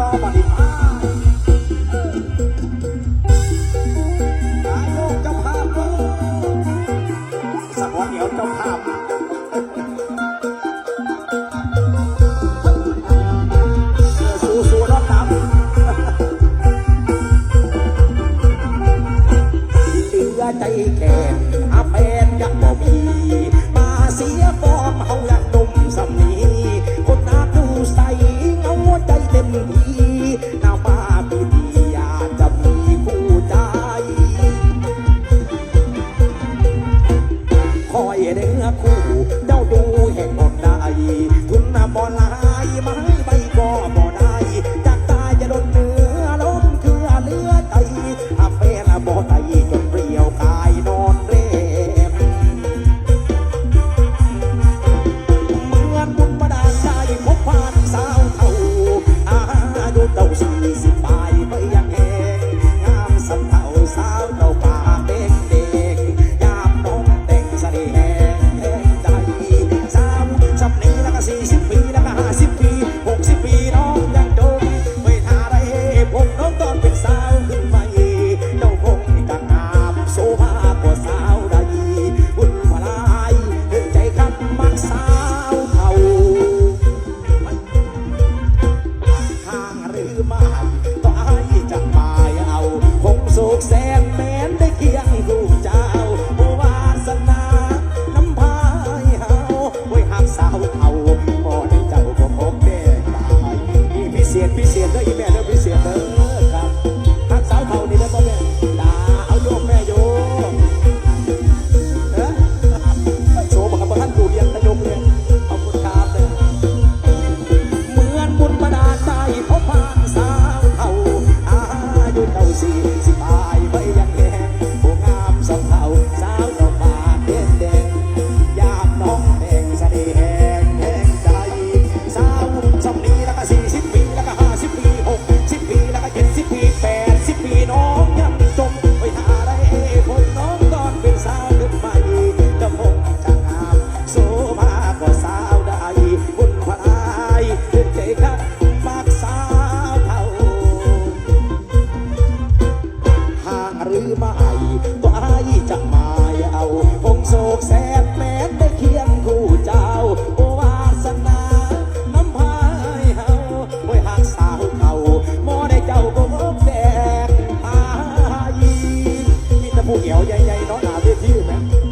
ต่อไปการโกจ้ภาพสักวันเดียวเจ้าภาพใจแก่อาแฟนยังบ่มีมาเสียฟอมเฮาอยากดมสำนีคนตาดูใสเอาหัวใจเต็ม บ่นา ษเด้ออีแม่เด้อพิเศษเด้อครับทักสาวเขานี่เด้อพ่อแม่ด่าเอาโยกแม่โยกเอ้อโชว์บอกครับว่าท่านดูเรียนตะยกเนี่ยขอบคุณครับเด้เหมือนบุญประดาใจด้พบผ่านสาวเท่าอายุเท่าสี่ ผู้เอวใหญ่ๆเนาะหน้าเวทีแม่